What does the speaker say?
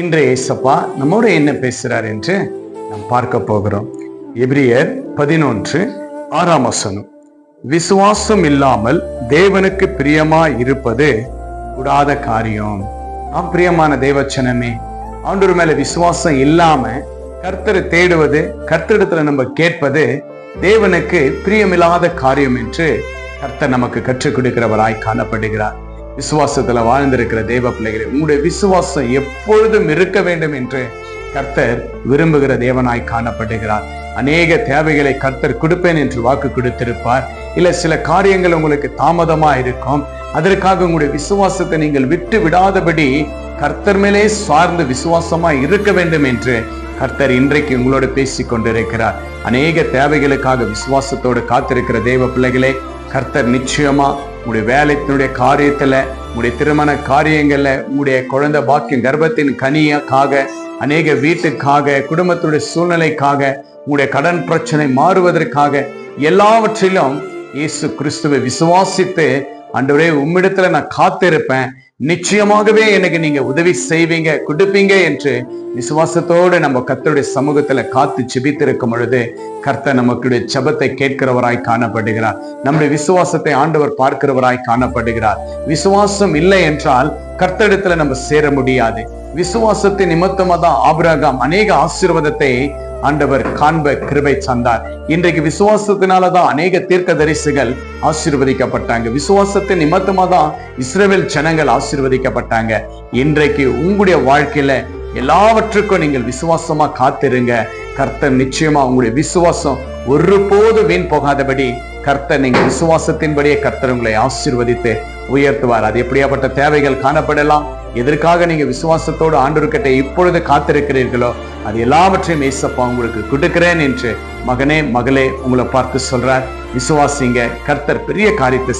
இன்றைய ஏசப்பா நம்மோட என்ன பேசுகிறார் என்று நாம் பார்க்க போகிறோம். எபிரியர் பதினொன்று ஆறாம் வசனம். விசுவாசம் இல்லாமல் தேவனுக்கு பிரியமா இருப்பது கூடாத காரியம். ஆம் பிரியமான தேவச்சனமே ஆண்டவர் மேல விசுவாசம் இல்லாம கர்த்தரை தேடுவது கர்த்தரிடத்துல நம்ம கேட்பது தேவனுக்கு பிரியமில்லாத காரியம் என்று கர்த்தர் நமக்கு கற்றுக் கொடுக்கிறவராய் காணப்படுகிறார். விசுவாசத்துல வாழ்ந்திருக்கிற தேவ பிள்ளைகளே உங்களுடைய விசுவாசம் எப்பொழுதும் இருக்க வேண்டும் என்று கர்த்தர் விரும்புகிற தேவனாய் காணப்படுகிறார். அநேக தேவைகளை கர்த்தர் கொடுப்பேன் என்று வாக்கு கொடுத்திருப்பார். இல்ல சில காரியங்கள் உங்களுக்கு தாமதமா இருக்கும். அதற்காக உங்களுடைய விசுவாசத்தை நீங்கள் விட்டு விடாதபடி கர்த்தர் மேலே சார்ந்து விசுவாசமா இருக்க வேண்டும் என்று கர்த்தர் இன்றைக்கு உங்களோடு பேசி கொண்டிருக்கிறார் அநேக தேவைகளுக்காக விசுவாசத்தோடு காத்திருக்கிற தேவ பிள்ளைகளே கர்த்தர் நிச்சயமா உங்களுடைய வேலைத்தினுடைய காரியத்துல உங்களுடைய திருமண காரியங்கள்ல உங்களுடைய குழந்தை பாக்கியம் கர்ப்பத்தின் கனியக்காக அநேக வீட்டுக்காக குடும்பத்துடைய சூழ்நிலைக்காக உங்களுடைய கடன் பிரச்சனை மாறுவதற்காக எல்லாவற்றிலும் இயேசு கிறிஸ்துவை விசுவாசித்து அன்றுவரே உம்மிடத்துல நான் காத்திருப்பேன். நிச்சயமாகவே எனக்கு நீங்க உதவி செய்வீங்க கொடுப்பீங்க என்று விசுவாசத்தோடு நம்ம கத்தருடைய சமூகத்துல காத்து செபித்திருக்கும் பொழுது கர்த்தர் நமக்குடைய ஜெபத்தை கேட்கிறவராய் காணப்படுகிறார். நம்முடைய விசுவாசத்தை ஆண்டவர் பார்க்கிறவராய் காணப்படுகிறார். விசுவாசம் இல்லை என்றால் கர்த்தரிடத்துல நம்ம சேர முடியாது. விசுவாசத்தின் நிமித்தமா தான் ஆபிரகாம் அநேக ஆசீர்வாதத்தை ஆண்டவர் காண்ப கிருபை சந்தார் இன்றைக்கு விசுவாசத்தினாலதான் அநேக தீர்க்க தரிசிகள் ஆசீர்வதிக்கப்பட்டாங்க. விசுவாசத்தை நிமித்தமா தான் இஸ்ரவேல் ஜனங்கள் ஆசீர்வதிக்கப்பட்டாங்க. இன்றைக்கு உங்களுடைய வாழ்க்கையில எல்லாவற்றுக்கும் நீங்கள் விசுவாசமா காத்திருங்க. கர்த்தர் நிச்சயமா உங்களுடைய விசுவாசம் ஒருபோது வீண் போகாதபடி கர்த்தர் நீங்க விசுவாசத்தின்படியே கர்த்தர் உங்களை ஆசீர்வதித்து உயர்த்துவார். அது எப்படியாப்பட்ட தேவைகள் காணப்படலாம்? எதற்காக நீங்க விசுவாசத்தோடு ஆண்டவர்கிட்ட இப்பொழுது காத்திருக்கிறீர்களோ அது எல்லாவற்றையும் ஏசப்பா உங்களுக்கு கொடுக்கிறேன் என்று மகனே மகளே உங்களை பார்த்து சொல்றார். விசுவாசிங்க கர்த்தர் பெரிய காரியத்தை